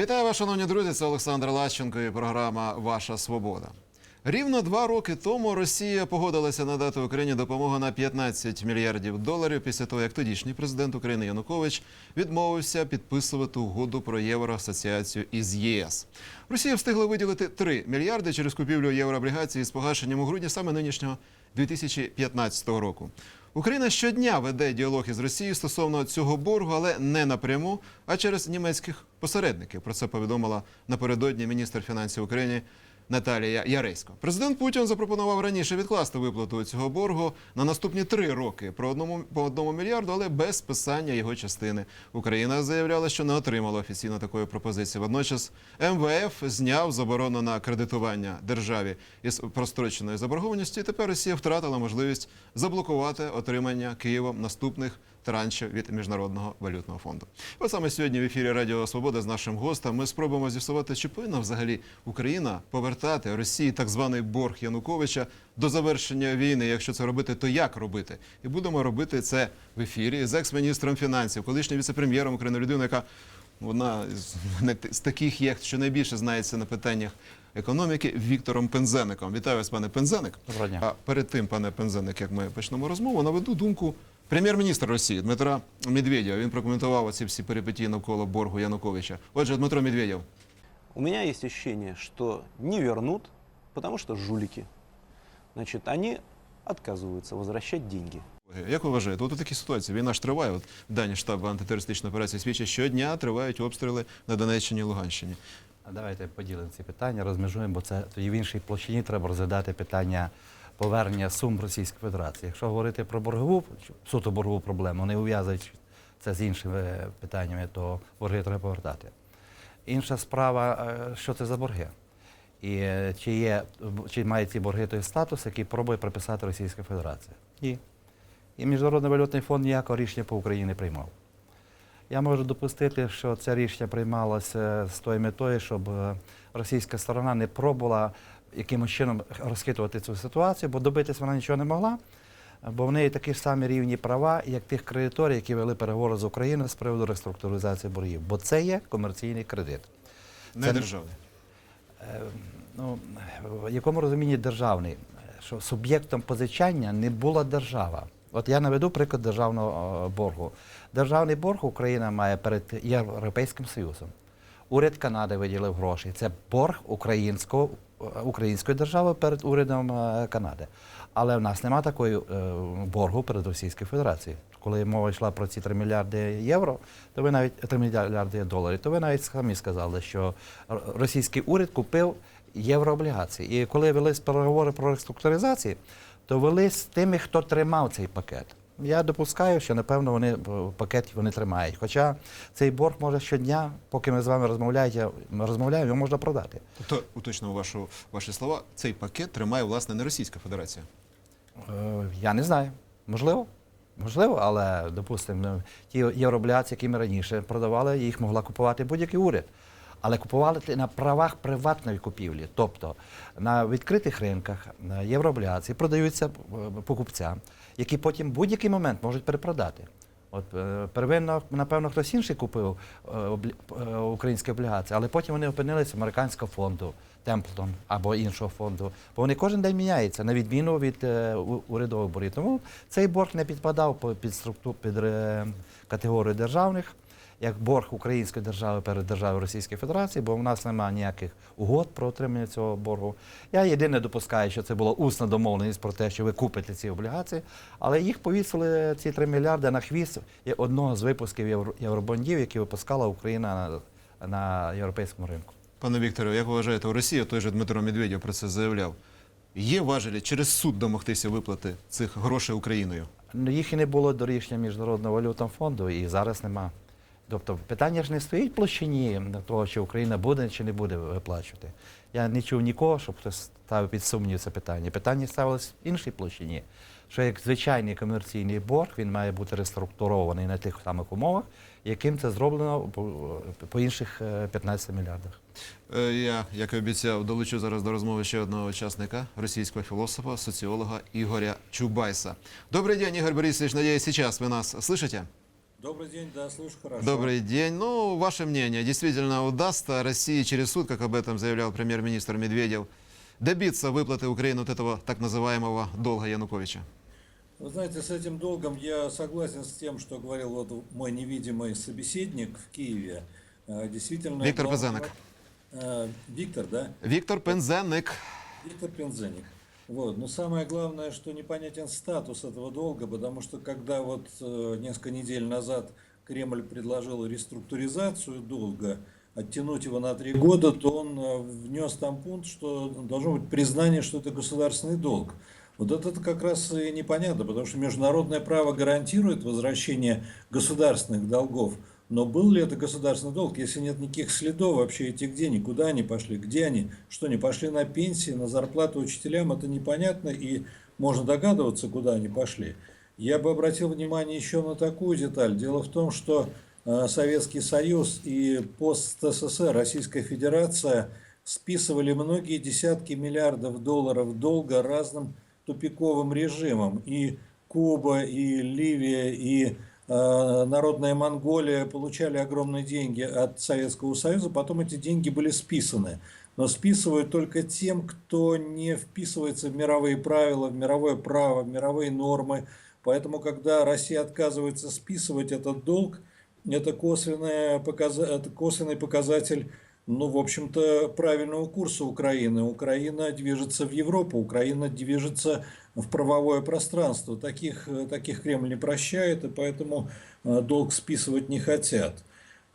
Вітаю вас, шановні друзі. Це Олександр Лащенко і програма Ваша Свобода. Рівно два роки тому Росія погодилася надати Україні допомогу на 15 мільярдів доларів після того, як тодішній президент України Янукович відмовився підписувати угоду про євроасоціацію із ЄС. Росія встигла виділити 3 мільярди через купівлю єврооблігацій з погашенням у грудні саме нинішнього 2015 року. Україна щодня веде діалог із Росією стосовно цього боргу, але не напряму, а через німецьких посередників. Про це повідомила напередодні міністр фінансів України Наталія Яресько. Президент Путін запропонував раніше відкласти виплату цього боргу на наступні три роки про одному по одному мільярду, але без списання його частини. Україна заявляла, що не отримала офіційно такої пропозиції. Водночас МВФ зняв заборону на кредитування державі із простроченою заборгованістю. І тепер Росія втратила можливість заблокувати отримання Києвом наступних траншів від міжнародного валютного фонду. От саме сьогодні в ефірі Радіо Свобода з нашим гостем ми спробуємо з'ясувати, чи повинна взагалі Україна повертати Росії так званий борг Януковича до завершення війни. Якщо це робити, то як робити? І будемо робити це в ефірі з екс-міністром фінансів, колишнім віце-прем'єром України, людиною, яка вона з, не з таких є, що найбільше знається на питаннях економіки Віктором Пензеником. Вітаю вас, пане Пензеник. Доброго дня. А перед тим, пане Пензеник, як ми почнемо розмову, наведу думку прем'єр-міністра Росії Дмитра Медведєва. Він прокоментував оці всі перипетії навколо боргу Януковича. Отже, Дмитро Медведєв. У меня есть ощущение, что не вернут, потому что жулики. Значит, они отказываются возвращать деньги. Як ви вважаєте, от у такій ситуації війна ж триває. От дані штабу антитерористичної операції свідчать, щодня тривають обстріли на Донеччині і Луганщині. А Давайте поділимо ці питання, розмежуємо, бо це тоді в іншій площині треба розглядати питання повернення сум Російської Федерації. Якщо говорити про боргову, суто боргову проблему, не ув'язуючи це з іншими питаннями, то борги треба повертати. Інша справа, е, що це за борги? І е, чи, є, чи мають ці борги той статус, який пробує приписати Російська Федерація? Ні. І Міжнародний валютний фонд ніякого рішення по Україні не приймав. Я можу допустити, що це рішення приймалося з тою метою, щоб е, російська сторона не пробувала якимось чином розхитувати цю ситуацію, бо добитись вона нічого не могла, бо в неї такі ж самі рівні права, як тих кредиторів, які вели переговори з Україною з приводу реструктуризації боргів. Бо це є комерційний кредит. Не Це- державний. Е, Ну, в якому розумінні державний? Що суб'єктом позичання не була держава. От я наведу приклад державного е, боргу. Державний борг Україна має перед Європейським Союзом. Уряд Канади виділив гроші. Це борг українського, української держави перед урядом е, Канади. Але в нас немає такої е, боргу перед Російською Федерацією. Коли мова йшла про ці 3 мільярди євро, то ви навіть 3 мільярди доларів, то ви навіть самі сказали, що російський уряд купив єврооблігації. І коли велись переговори про реструктуризацію, то вели з тими, хто тримав цей пакет. Я допускаю, що напевно вони в пакеті вони тримають. Хоча цей борг може щодня, поки ми з вами розмовляємо, розмовляємо, його можна продати. Тобто, уточнимо вашу, ваші слова, цей пакет тримає, власне, не Російська Федерація. Е, Я не знаю. Можливо. Можливо, але, допустимо, ну, ті єврооблігації, які ми раніше продавали, їх могла купувати будь-який уряд. Але купували на правах приватної купівлі. Тобто на відкритих ринках на єврооблігації продаються е, покупцям, які потім в будь-який момент можуть перепродати. От е, первинно, напевно, хтось інший купив е, е, українські облігації, але потім вони опинилися в американського фонду Темплтон або іншого фонду. Бо вони кожен день міняються, на відміну від урядових боргів. Тому цей борг не підпадав під структуру під категорію державних, як борг української держави перед державою Російської Федерації, бо в нас немає ніяких угод про отримання цього боргу. Я єдине допускаю, що це була усна домовленість про те, що ви купите ці облігації, але їх повісили ці 3 мільярди на хвіст є одного з випусків євро- євробондів, які випускала Україна на, на європейському ринку. Пане Вікторе, як ви вважаєте, у Росії, той же Дмитро Медведєв про це заявляв, є важелі через суд домогтися виплати цих грошей Україною? Ну, їх і не було до рішення Міжнародного валютного фонду, і зараз нема. Тобто питання ж не стоїть в площині того, чи Україна буде чи не буде виплачувати. Я не чув нікого, щоб хтось ставив під сумнів це питання. Питання ставилось в іншій площині, що як звичайний комерційний борг він має бути реструктурований на тих самих умовах, яким це зроблено по, по інших е, 15 мільярдах. Е, Я, як і обіцяв, долучу зараз до розмови ще одного учасника, російського філософа, соціолога Ігоря Чубайса. Добрый день, Игорь Борисович. Надеюсь, сейчас вы нас слышите? Добрый день, да, слышу хорошо. Добрый день. Ну, ваше мнение, действительно удастся России через суд, как об этом заявлял премьер-министр Медведев, добиться выплаты Украины вот этого так называемого долга Януковича? Вы знаете, с этим долгом я согласен с тем, что говорил вот мой невидимый собеседник в Киеве. Э, Действительно... Виктор глав- Пезенок. Э, Виктор, да? Виктор Пензенник. Виктор Пензеник. Вот. Но самое главное, что непонятен статус этого долга, потому что когда вот э, несколько недель назад Кремль предложил реструктуризацию долга, оттянуть его на три года, то он э, внес там пункт, что должно быть признание, что это государственный долг. Вот это как раз и непонятно, потому что международное право гарантирует возвращение государственных долгов. Но был ли это государственный долг, если нет никаких следов вообще этих денег, куда они пошли, где они, что они пошли на пенсии, на зарплату учителям, это непонятно и можно догадываться, куда они пошли. Я бы обратил внимание еще на такую деталь. Дело в том, что э, Советский Союз и пост-СССР, Российская Федерация списывали многие десятки миллиардов долларов долга разным тупиковым режимам. И Куба, и Ливия, и Народная Монголия получали огромные деньги от Советского Союза, потом эти деньги были списаны. Но списывают только тем, кто не вписывается в мировые правила, в мировое право, в мировые нормы. Поэтому, когда Россия отказывается списывать этот долг, это, косвенная показа- это косвенный показатель ну, в общем-то, правильного курса Украины. Украина движется в Европу, Украина движется в правовое пространство. Таких, э, таких Кремль не прощает, и поэтому э, долг списывать не хотят.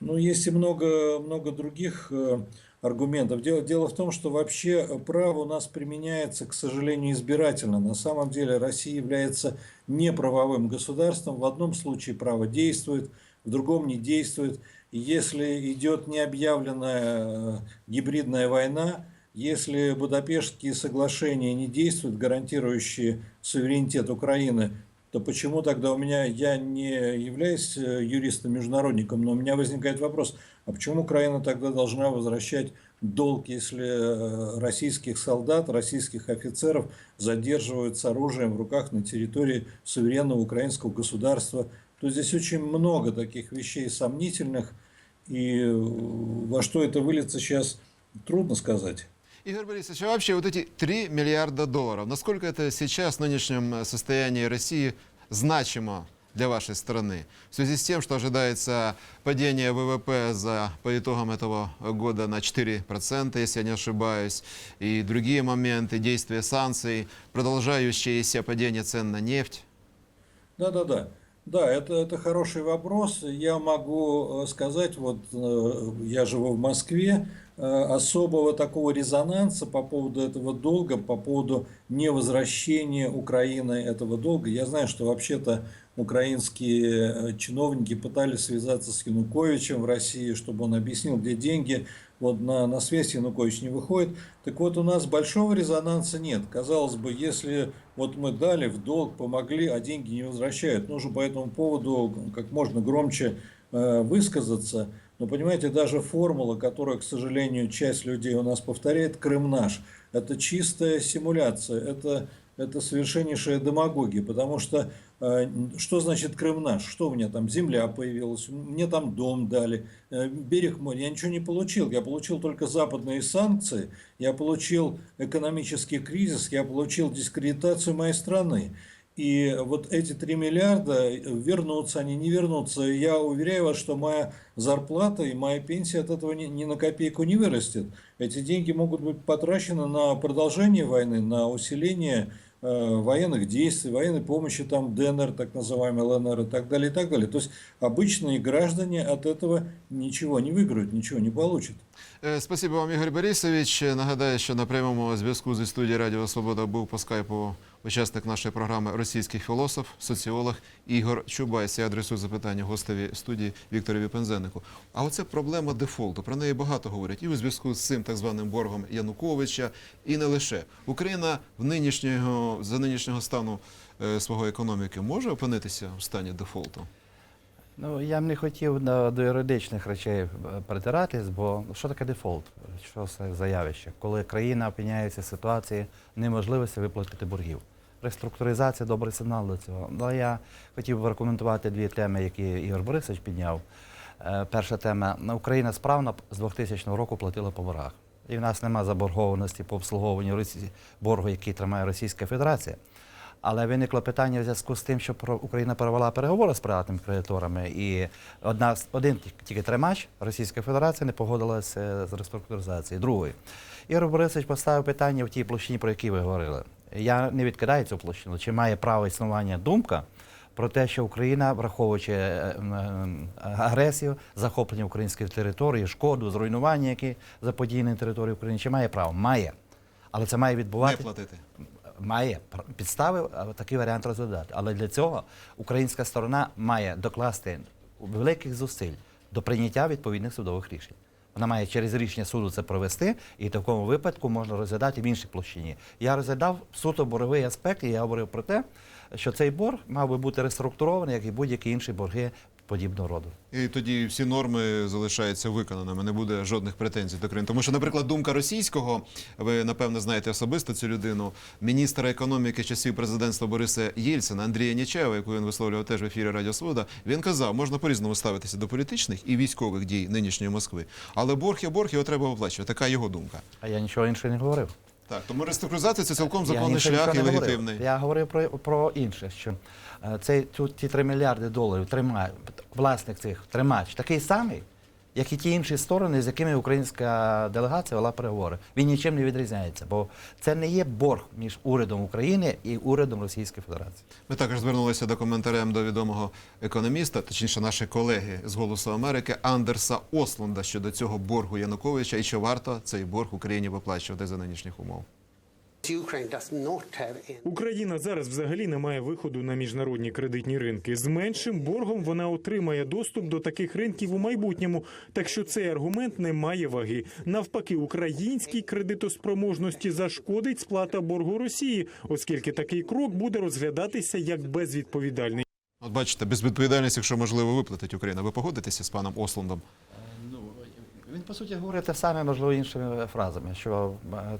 Ну, есть и много, много других э, аргументов. Дело, дело в том, что вообще право у нас применяется, к сожалению, избирательно. На самом деле Россия является неправовым государством. В одном случае право действует, в другом не действует. Если идет необъявленная гибридная война, если Будапештские соглашения не действуют, гарантирующие суверенитет Украины, то почему тогда у меня, я не являюсь э, юристом-международником, но у меня возникает вопрос, а почему Украина тогда должна возвращать долг, если э, российских солдат, российских офицеров задерживают с оружием в руках на территории суверенного украинского государства? То здесь очень много таких вещей сомнительных, и э, во что это выльется сейчас, трудно сказать. Игорь Борисович, а вообще вот эти 3 миллиарда долларов, насколько это сейчас в нынешнем э, состоянии России значимо для вашей страны? В связи с тем, что ожидается падение ВВП за, по итогам этого года на 4%, если я не ошибаюсь, и другие моменты, действия санкций, продолжающееся падение цен на нефть. Да, да, это, это хороший вопрос. Я могу э, сказать, вот э, я живу в Москве, особого такого резонанса по поводу этого долга, по поводу невозвращения Украины этого долга. Я знаю, что вообще-то украинские э, чиновники пытались связаться с Януковичем в России, чтобы он объяснил, где деньги. Вот на, на связь Янукович не выходит. Так вот, у нас большого резонанса нет. Казалось бы, если вот мы дали в долг, помогли, а деньги не возвращают, нужно по этому поводу как можно громче э, высказаться. Но понимаете, даже формула, которую, к сожалению, часть людей у нас повторяет, Крым наш, это чистая симуляция, это, это совершеннейшая демагогия, потому что э, что значит Крым наш? Что у меня там земля появилась, мне там дом дали, э, берег моря, я ничего не получил, я получил только западные санкции, я получил экономический кризис, я получил дискредитацию моей страны. И вот эти 3 миллиарда, вернутся они, не вернутся, я уверяю вас, что моя зарплата и моя пенсия от этого ни, ни на копейку не вырастет. Эти деньги могут быть потрачены на продолжение войны, на усиление э, военных действий, военной помощи, там ДНР, так называемый ЛНР и так далее, и так далее. То есть обычные граждане от этого ничего не выиграют, ничего не получат. Е, Спасибо вам, Ігор Борисович. Е, Нагадаю, що на прямому зв'язку зі студією Радіо Свобода був по скайпу учасник нашої програми російський філософ, соціолог Ігор Чубайс. Я адресую запитання гостеві студії Вікторові Пензеннику. А оце проблема дефолту. Про неї багато говорять і у зв'язку з цим так званим боргом Януковича, і не лише Україна в нинішнього за нинішнього стану е, свого економіки може опинитися в стані дефолту. Ну, я б не хотів на- до юридичних речей е, притиратись, бо що таке дефолт? Що це за явище? Коли країна опиняється в ситуації неможливості виплатити боргів. Реструктуризація добрий сигнал до цього. Але я хотів би рекомендувати дві теми, які Ігор Борисович підняв. Е, Перша тема Україна справно з 2000 року платила по боргах. І в нас немає заборгованості по обслуговуванню боргу, який тримає Російська Федерація. Але виникло питання в зв'язку з тим, що Україна провела переговори з приватними кредиторами, і одна один тільки тримач Російська Федерація не погодилася з реструктуризацією. Другий Ігор Борисович поставив питання в тій площині, про які ви говорили. Я не відкидаю цю площину. Чи має право існування думка про те, що Україна, враховуючи е, е, агресію, захоплення української території, шкоду, зруйнування, які заподіяні території України, чи має право? Має. Але це має Не платити. має підстави такий варіант розглядати. Але для цього українська сторона має докласти великих зусиль до прийняття відповідних судових рішень. Вона має через рішення суду це провести, і в такому випадку можна розглядати в іншій площині. Я розглядав суто боровий аспект, і я говорив про те, що цей борг мав би бути реструктурований, як і будь-які інші борги подібного роду. І тоді всі норми залишаються виконаними, не буде жодних претензій до країни. Тому що, наприклад, думка російського, ви напевно знаєте особисто цю людину, міністра економіки часів президентства Бориса Єльцина, Андрія Нічева, яку він висловлював теж в ефірі Радіо Свобода, він казав, можна по-різному ставитися до політичних і військових дій нинішньої Москви, але борг є борг, його треба оплачувати. Така його думка. А я нічого іншого не говорив. Так, тому реструктуризація це цілком законний я шлях і легітимний. Я говорив про, про інше, що е, цей, ті 3 мільярди доларів тримає, власник цих тримач такий самий, як і ті інші сторони, з якими українська делегація вела переговори. Він нічим не відрізняється, бо це не є борг між урядом України і урядом Російської Федерації. Ми також звернулися до коментарем до відомого економіста, точніше, наші колеги з Голосу Америки Андерса Ослунда щодо цього боргу Януковича і що варто цей борг Україні виплачувати за нинішніх умов. Україна зараз взагалі не має виходу на міжнародні кредитні ринки. З меншим боргом вона отримає доступ до таких ринків у майбутньому. Так що цей аргумент не має ваги. Навпаки, українській кредитоспроможності зашкодить сплата боргу Росії, оскільки такий крок буде розглядатися як безвідповідальний. От бачите, безвідповідальність, якщо можливо, виплатить Україна. Ви погодитеся з паном Ослундом? Він, по суті, говорить те саме, можливо, іншими фразами, що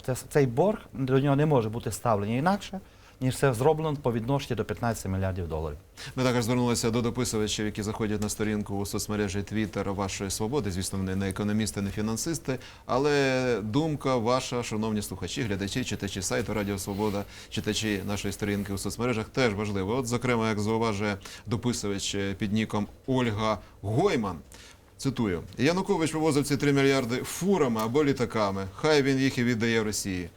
е, цей борг до нього не може бути ставлені інакше, ніж це зроблено по відношенню до 15 мільярдів доларів. Ми також звернулися до дописувачів, які заходять на сторінку у соцмережі Twitter вашої свободи. Звісно, вони не економісти, не фінансисти. Але думка ваша, шановні слухачі, глядачі, читачі сайту Радіо Свобода, читачі нашої сторінки у соцмережах, теж важливо. От, зокрема, як зауважує дописувач е, під ніком Ольга Гойман. Цитую: Янукович вивозив ці 3 мільярди фурами або літаками. Хай він їх і віддає Росії.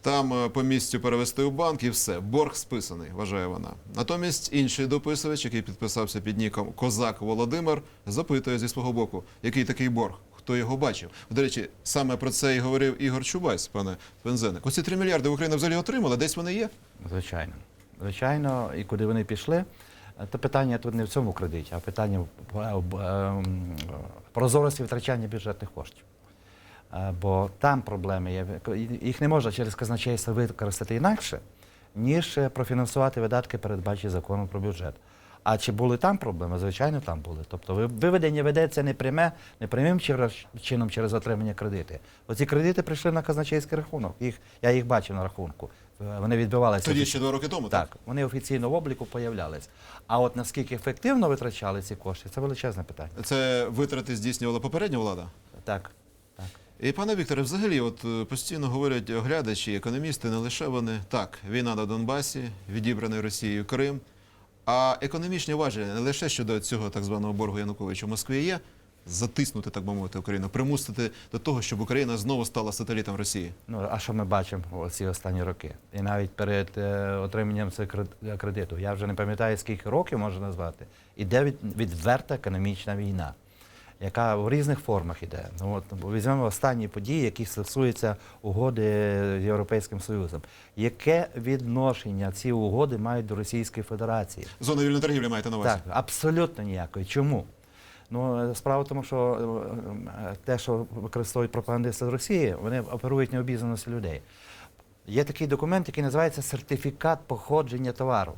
Там е, по місцю перевести у банк і все. Борг списаний, вважає вона. Натомість інший дописувач, який підписався під ніком Козак Володимир, запитує зі свого боку, який такий борг, хто його бачив. До речі, саме про це і говорив Ігор Чубайс, пане Пензеник. Оці 3 мільярди Україна взагалі отримала, десь вони є. Звичайно. Звичайно, і куди вони пішли. Е, То питання тут не в цьому кредиті, а питання е, ем, прозорості витрачання бюджетних коштів. Е, Бо там проблеми є. Їх не можна через казначейство використати інакше, ніж е, профінансувати видатки, передбачені законом про бюджет. А чи були там проблеми? Звичайно, там були. Тобто виведення ведеться не пряме, прямим чином через отримання кредити. Оці кредити прийшли на казначейський рахунок. Їх, я їх бачив на рахунку. Е, Вони відбивалися. Тоді ще два роки тому, так? Так, вони офіційно в обліку появлялись. А от наскільки ефективно витрачали ці кошти, це величезне питання. Це витрати здійснювала попередня влада. Так. І пане Вікторе, взагалі, от е, постійно говорять глядачі, економісти, не лише вони. Так, війна на Донбасі, відібраний Росією Крим. А економічні важелі не лише щодо цього так званого боргу Януковича в Москві є затиснути, так би мовити, Україну, примусити до того, щоб Україна знову стала сателітом Росії. Ну, а що ми бачимо ці останні роки? І навіть перед е, отриманням цього кредиту, я вже не пам'ятаю, скільки років можна назвати, іде від, відверта економічна війна, яка в різних формах іде. Ну, от, візьмемо останні події, які стосуються угоди з Європейським Союзом. Яке відношення ці угоди мають до Російської Федерації? Зона вільної торгівлі маєте на увазі? Так, абсолютно ніякої. Чому? Ну, е, справа в тому, що е, е, те, що використовують пропагандисти з Росії, вони оперують необізнаності людей. Є такий документ, який називається сертифікат походження товару.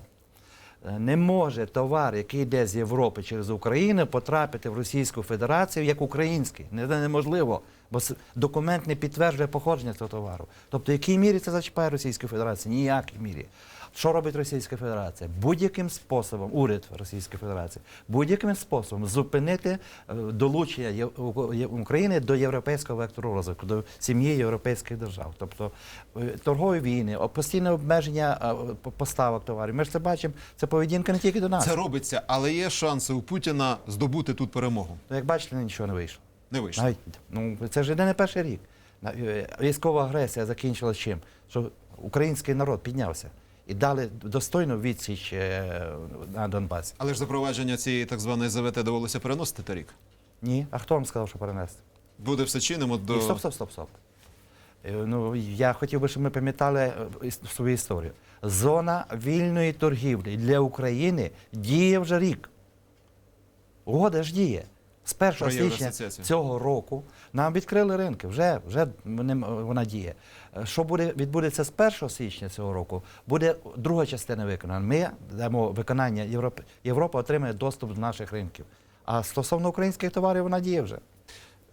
Не може товар, який йде з Європи через Україну, потрапити в Російську Федерацію як український. Це неможливо, бо документ не підтверджує походження цього товару. Тобто, в якій мірі це зачіпає Російську Федерацію? Ніякій мірі. Що робить Російська Федерація? Будь-яким способом, уряд Російської Федерації, будь-яким способом зупинити е, долучення України до європейського вектору розвитку, до сім'ї європейських держав. Тобто е, торгові війни, постійне обмеження е, поставок товарів. Ми ж це бачимо, це поведінка не тільки до нас. Це робиться, але є шанси у Путіна здобути тут перемогу. Як бачите, нічого не вийшло. Не вийшло. Навіть ну це ж не перший рік. Військова агресія закінчилась чим? Що український народ піднявся і дали достойну відсіч е, на Донбасі. Але ж запровадження цієї так званої ЗВТ довелося переносити та рік. Ні. А хто вам сказав, що перенести? Буде все чином от Ні, до Стоп, стоп, стоп, стоп. Е, Ну, я хотів би, щоб ми пам'ятали е, свою історію. Зона вільної торгівлі для України діє вже рік. Угода ж діє. З 1 січня цього року нам відкрили ринки, вже, вже вона діє. Е, Що буде, відбудеться з 1 січня цього року, буде друга частина виконана. Ми дамо виконання, Європи, Європа отримає доступ до наших ринків. А стосовно українських товарів вона діє вже.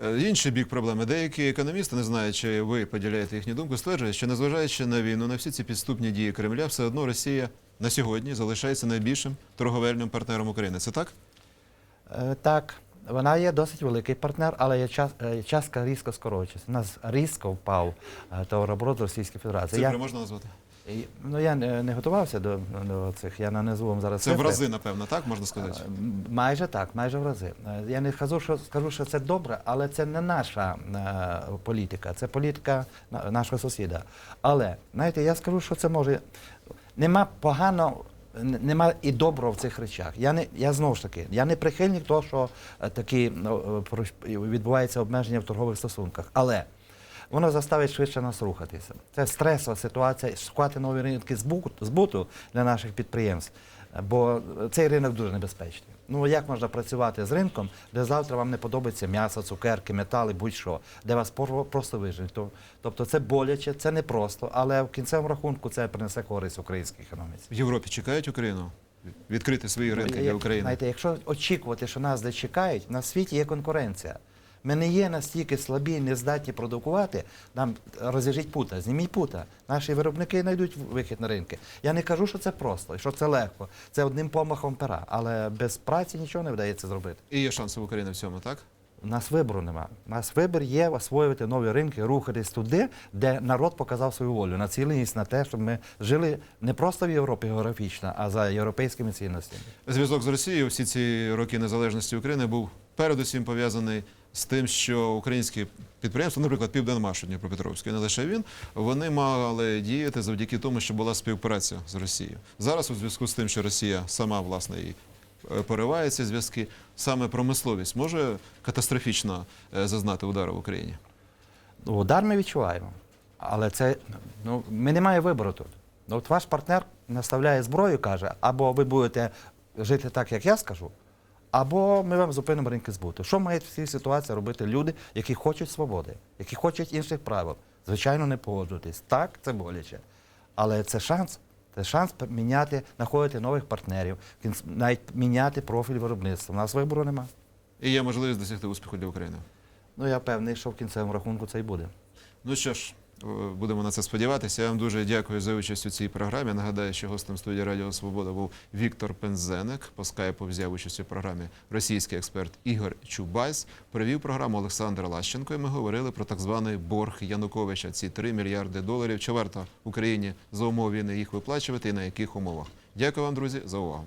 Е, Інший бік проблеми. Деякі економісти, не знаю, чи ви поділяєте їхню думку, стверджують, що незважаючи на війну, на всі ці підступні дії Кремля, все одно Росія на сьогодні залишається найбільшим торговельним партнером України. Це так? Е, Так, вона є досить великий партнер, але є час, е, частка різко скорочується. У нас різко впав е, товарооборот Російської Федерації. Цифри Я, можна назвати? ну, я не, не готувався до, до цих, я не назву вам зараз Це в рази, напевно, так можна сказати. Е, Майже так, майже в рази. Я не скажу, що скажу, що це добре, але це не наша е, політика, це політика на- нашого сусіда. Але знаєте, я скажу, що це може. Нема погано, нема і доброго в цих речах. Я не я знову ж таки, я не прихильник того, що е, такі е, обмеження в торгових стосунках. Але воно заставить швидше нас рухатися. Це стресова ситуація, шукати нові ринки збуту, для наших підприємств, бо цей ринок дуже небезпечний. Ну як можна працювати з ринком, де завтра вам не подобається м'ясо, цукерки, метали, будь-що, де вас просто вижить. Тобто це боляче, це непросто, але в кінцевому рахунку це принесе користь українській економіці. В Європі чекають Україну відкрити свої ринки Як- для України. Знаєте, якщо очікувати, що нас де чекають, на світі є конкуренція. Ми не є настільки слабі, не здатні продукувати, нам розіжіть пута, зніміть пута. Наші виробники знайдуть вихід на ринки. Я не кажу, що це просто, що це легко. Це одним помахом пера, але без праці нічого не вдається зробити. І є шанси в Україні в цьому, так? У нас вибору нема. У нас вибір є освоювати нові ринки, рухатись туди, де народ показав свою волю, націленість на те, щоб ми жили не просто в Європі географічно, а за європейськими цінностями. Зв'язок з Росією всі ці роки незалежності України був передусім пов'язаний з тим, що українські підприємства, наприклад, Південмаш у Дніпропетровську, не лише він, вони мали діяти завдяки тому, що була співпраця з Росією. Зараз, у зв'язку з тим, що Росія сама власне і е, пориває ці зв'язки, саме промисловість може катастрофічно е, зазнати удару в Україні. Ну, Удар ми відчуваємо. Але це ну, ми не маємо вибору тут. Ну, От ваш партнер наставляє зброю, каже, або ви будете жити так, як я скажу, або ми вам зупинимо ринки збуту. Що мають в цій ситуації робити люди, які хочуть свободи, які хочуть інших правил? Звичайно, не погоджуватись. Так, це боляче. Але це шанс. Це шанс міняти, знаходити нових партнерів, навіть міняти профіль виробництва. У нас вибору нема. І є можливість досягти успіху для України. Ну я певний, що в кінцевому рахунку це і буде. Ну що ж, будемо на це сподіватися. Я вам дуже дякую за участь у цій програмі. Нагадаю, що гостем студії Радіо Свобода був Віктор Пензенек. По скайпу взяв участь у програмі російський експерт Ігор Чубайс. Провів програму Олександр Лащенко. І ми говорили про так званий борг Януковича. Ці 3 мільярди доларів. Чи варто Україні за умов війни їх виплачувати і на яких умовах? Дякую вам, друзі, за увагу.